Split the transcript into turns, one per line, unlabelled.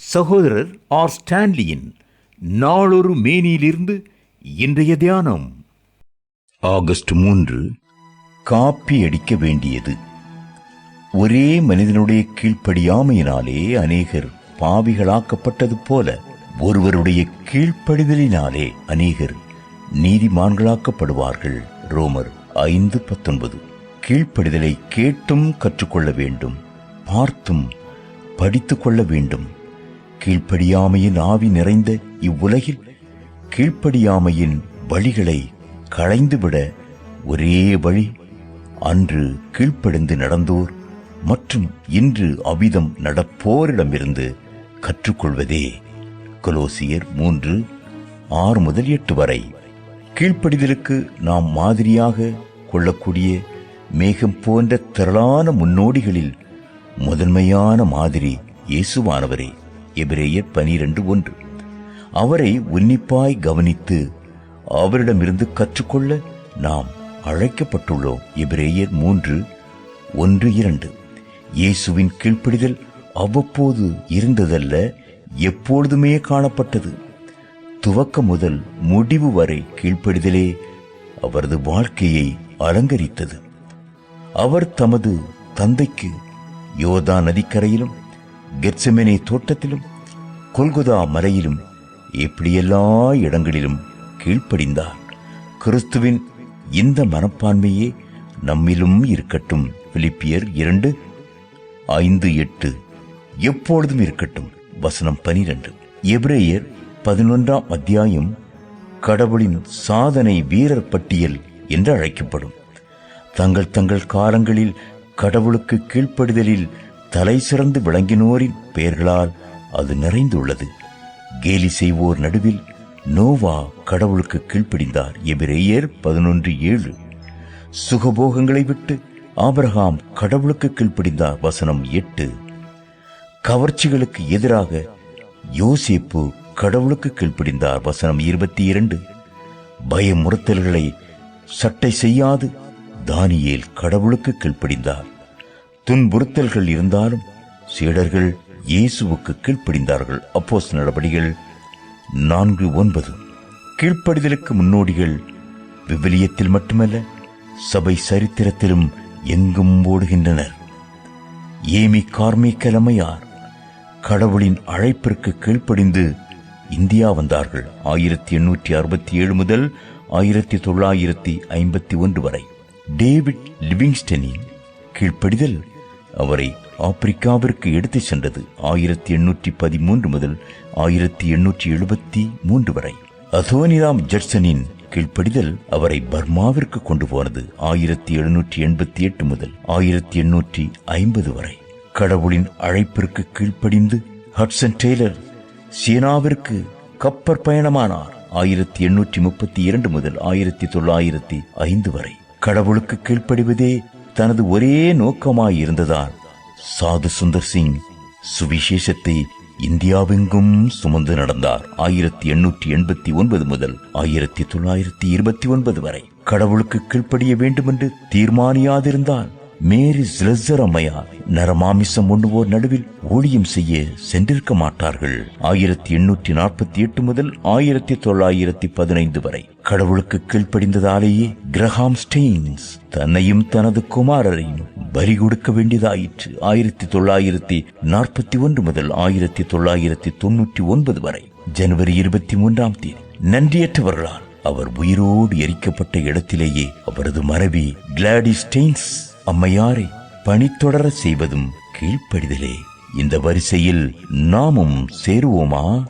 சகோதரர் ஆர் ஸ்டான்லியின் நாளொரு மேனியிலிருந்து இன்றைய தியானம். ஆகஸ்ட் மூன்று காப்பி அடிக்க வேண்டியது. ஒரே மனிதனுடைய கீழ்ப்படியாமையினாலே அநேகர் பாவிகளாக்கப்பட்டது போல ஒருவருடைய கீழ்ப்படிதலினாலே அநேகர் நீதிமான்களாக்கப்படுவார்கள். ரோமர் ஐந்து பத்தொன்பது. கீழ்ப்படிதலை கேட்டும் கற்றுக்கொள்ள வேண்டும் பார்த்தும் படித்து கொள்ள வேண்டும். கீழ்ப்படியாமையின் ஆவி நிறைந்த இவ்வுலகில் கீழ்ப்படியாமையின் வழிகளை களைந்துவிட ஒரே வழி அன்று கீழ்ப்படிந்து நடந்தோர் மற்றும் இன்று அவ்விதம் நடப்போரிடமிருந்து கற்றுக்கொள்வதே. கொலோசியர் மூன்று ஆறு முதல் எட்டு வரை. கீழ்ப்படிதலுக்கு நாம் மாதிரியாக கொள்ளக்கூடிய மேகம் போன்ற திரளான முன்னோடிகளில் முதன்மையான மாதிரி இயேசுவானவரே. எபிரேயர் பனிரெண்டு ஒன்று. அவரை உன்னிப்பாய் கவனித்து அவரிடமிருந்து கற்றுக்கொள்ள நாம் அழைக்கப்பட்டுள்ளோம். எபிரேயர் மூன்று ஒன்று இரண்டு. இயேசுவின் கீழ்ப்படிதல் அவ்வப்போது இருந்ததல்ல எப்பொழுதுமே காணப்பட்டது. துவக்க முதல் முடிவு வரை கீழ்ப்படிதலே அவரது வாழ்க்கையை அலங்கரித்தது. அவர் தமது தந்தைக்கு யோதா நதிக்கரையிலும் கெர்சமெனே தோட்டத்திலும் கொல்குதா மலையிலும் இப்படி எல்லா இடங்களிலும் கீழ்ப்படிந்தார். கிறிஸ்துவின் இந்த மனப்பான்மையே நம்மிலும் இருக்கட்டும். பிலிப்பியர் இரண்டு ஐந்து எட்டு எப்பொழுதும் இருக்கட்டும். வசனம் பனிரெண்டு. எப்ரேயர் பதினொன்றாம் அத்தியாயம் கடவுளின் சாதனை வீரர் பட்டியல் என்று அழைக்கப்படும். தங்கள் தங்கள் காலங்களில் கடவுளுக்கு கீழ்ப்படுதலில் தலை சிறந்து விளங்கினோரின் பெயர்களால் அது நிறைந்துள்ளது. கேலி செய்வோர் நடுவில் நோவா கடவுளுக்கு கீழ்ப்பிடிந்தார். எபிரேயர் பதினொன்று ஏழு. சுகபோகங்களை விட்டு ஆபரகாம் கடவுளுக்கு கீழ்ப்பிடிந்தார். வசனம் எட்டு. கவர்ச்சிகளுக்கு எதிராக யோசேப்பு கடவுளுக்கு கீழ்ப்பிடிந்தார். வசனம் இருபத்தி இரண்டு. பயமுறுத்தல்களை சட்டை செய்யாது. தானியேல் கடவுளுக்கு கீழ்ப்பிடிந்தார். துன்புறுத்தல்கள் இருந்தாலும் சீடர்கள் இயேசுவுக்கு கீழ்ப்படிந்தார்கள். அப்போஸ் நடபடிகள் நான்கு ஒன்பது. கீழ்ப்படிதலுக்கு முன்னோடிகள் விவிலியத்தில் மட்டுமல்ல சபை சரித்திரத்திலும் எங்கும் ஓடுகின்றனர். ஏமி கார்மேக்கலமையார் கடவுளின் அழைப்பிற்கு கீழ்ப்படிந்து இந்தியா வந்தார்கள். ஆயிரத்தி எண்ணூற்றி அறுபத்தி ஏழு முதல் ஆயிரத்தி தொள்ளாயிரத்தி ஐம்பத்தி ஒன்று வரை. டேவிட் லிவிங்ஸ்டனின் கீழ்ப்படிதல் அவரை ஆப்பிரிக்காவிற்கு எடுத்துச் சென்றது ஆயிரத்தி எண்ணூற்றி பதிமூன்று முதல் ஆயிரத்தி எண்ணூற்றி எழுபத்தி மூன்று வரை. அசோனிராம் ஜட்சனின் கீழ்ப்படிதல் அவரை பர்மாவிற்கு கொண்டு போனது ஆயிரத்தி எழுநூற்றி எண்பத்தி எட்டு முதல் ஆயிரத்தி எண்ணூற்றி ஐம்பது வரை. கடவுளின் அழைப்பிற்கு கீழ்ப்படிந்து ஹட்சன் டெய்லர் சீனாவிற்கு கப்பற் பயணமானார் ஆயிரத்தி எண்ணூற்றி முப்பத்தி இரண்டு முதல் ஆயிரத்தி தொள்ளாயிரத்தி ஐந்து வரை. கடவுளுக்கு கீழ்ப்படிவதே தனது ஒரே நோக்கமாயிருந்ததால் சாது சுந்தர் சிங் சுவிசேஷத்தை இந்தியாவெங்கும் சுமந்து நடந்தார். ஆயிரத்தி எண்ணூற்றி எண்பத்தி ஒன்பது முதல் ஆயிரத்தி தொள்ளாயிரத்தி இருபத்தி ஒன்பது வரை. கடவுளுக்கு கீழ்ப்படிய வேண்டுமென்று தீர்மானியாதிருந்தால் மேரி சிலசர் நரமாமிசம் உண்ணுவோர் நடுவில் ஊழியம் செய்ய சென்றிருக்க மாட்டார்கள். ஆயிரத்தி எண்ணூற்றி நாற்பத்தி எட்டு முதல் ஆயிரத்தி தொள்ளாயிரத்தி பதினைந்து வரை. கடவுளுக்கு கீழ்ப்படிந்ததாலேயே கிரஹாம் ஸ்டெயின்ஸ் தன்னையும் தனது குமாரரையும் பலி கொடுக்க வேண்டியதாயிற்று. ஆயிரத்தி தொள்ளாயிரத்தி நாற்பத்தி ஒன்று முதல் ஆயிரத்தி தொள்ளாயிரத்தி தொன்னூற்றி ஒன்பது வரை. ஜனவரி இருபத்தி மூன்றாம் தேதி. நன்றியற்றவர்களால் அவர் உயிரோடு எரிக்கப்பட்ட இடத்திலேயே அவரது மனைவி கிளாடி ஸ்டெயின்ஸ் அம்மையாரை பணித்தொடர செய்வதும் கீழ்ப்படிதலே. இந்த வரிசையில் நாமும் சேருவோமா?